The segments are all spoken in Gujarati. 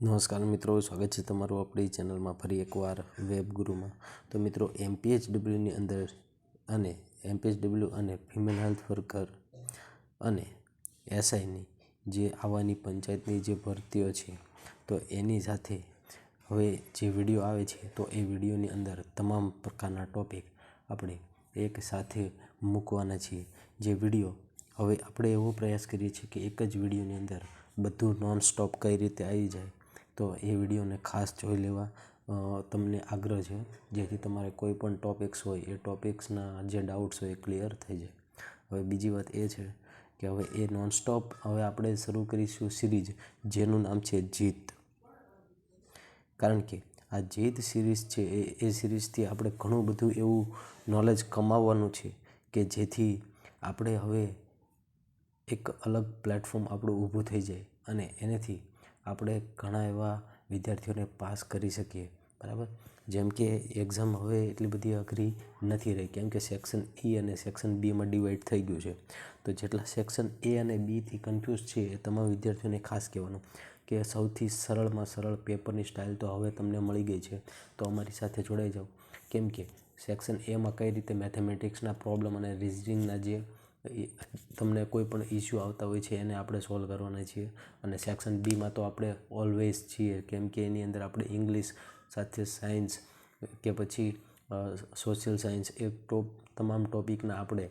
નમસ્કાર મિત્રો, સ્વાગત છે તમારું આપણી ચેનલમાં ફરી એકવાર વેબ ગુરુમાં તો મિત્રો એમપીએચડબલ્યુની અંદર અને એમપીએચડબલ્યુ અને ફિમેલ હેલ્થ વર્કર અને એસઆઈની જે આવવાની પંચાયતની જે ભરતીઓ છે, તો એની સાથે હવે જે વીડિયો આવે છે, તો એ વિડીયોની અંદર તમામ પ્રકારના ટોપિક આપણે એક સાથે મૂકવાના છીએ. જે વીડિયો હવે આપણે એવો પ્રયાસ કરીએ છીએ કે એક જ વિડીયોની અંદર બધું નોન સ્ટોપ કઈ રીતે આવી જાય તો એ વિડીયોને ખાસ જોઈ લેવા તમને આગ્રહ છે. જેથી તમારે કોઈ પણ ટોપિક્સ હોય, એ ટોપિક્સના જે ડાઉટ્સ હોય એ ક્લિયર થઈ જાય. હવે બીજી વાત એ છે કે હવે એ નોનસ્ટોપ હવે આપણે શરૂ કરીશું સિરીઝ જેનું નામ છે જીત. કારણ કે આ જીત સિરીઝ છે, એ એ સિરીઝથી આપણે ઘણું બધું એવું નોલેજ કમાવવાનું છે કે જેથી આપણે હવે એક અલગ પ્લેટફોર્મ આપણું ઊભું થઈ જાય અને એનાથી આપણે ઘણા એવા વિદ્યાર્થીઓને પાસ કરી શકીએ. બરાબર? જેમ કે એક્ઝામ હવે એટલી બધી અઘરી નથી રહી, કેમ કે સેક્શન ઈ અને સેક્શન બીમાં ડિવાઈડ થઈ ગયું છે. તો જેટલા સેક્શન એ અને બીથી કન્ફ્યુઝ છે એ તમામ વિદ્યાર્થીઓને ખાસ કહેવાનું કે સૌથી સરળમાં સરળ પેપરની સ્ટાઇલ તો હવે તમને મળી ગઈ છે. તો અમારી સાથે જોડાઈ જાઓ. કેમ કે સેક્શન એમાં કઈ રીતે મેથેમેટિક્સના પ્રોબ્લેમ અને રિઝનિંગના જે તમને કોઈ પણ ઇસ્યુ આવતા હોય છે, એને આપણે સોલ્વ કરવાના છીએ. અને સેક્શન બીમાં તો આપણે ઓલવેઝ છીએ, કેમ કે એની અંદર આપણે ઇંગ્લિશ સાથે સાયન્સ કે પછી સોશિયલ સાયન્સ એ ટોપ તમામ ટોપિકના આપણે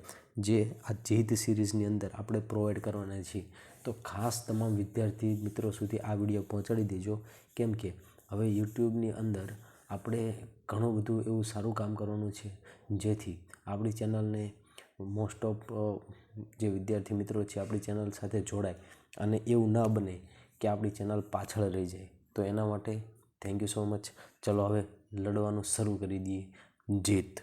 જે આ જીત સિરીઝની અંદર આપણે પ્રોવાઈડ કરવાના છીએ. તો ખાસ તમામ વિદ્યાર્થી મિત્રો સુધી આ વીડિયો પહોંચાડી દેજો. કેમ કે હવે યુટ્યુબની અંદર આપણે ઘણું બધું એવું સારું કામ કરવાનું છે. જેથી આપણી ચેનલને મોસ્ટ ઓફ જે વિદ્યાર્થી મિત્રો છે, આપણી ચેનલ સાથે જોડાય અને એવું ન બને કે આપણી ચેનલ પાછળ રહી જાય. તો એના માટે થેન્ક યુ સો મચ ચલો હવે લડવાનું શરૂ કરી દઈએ. જીત.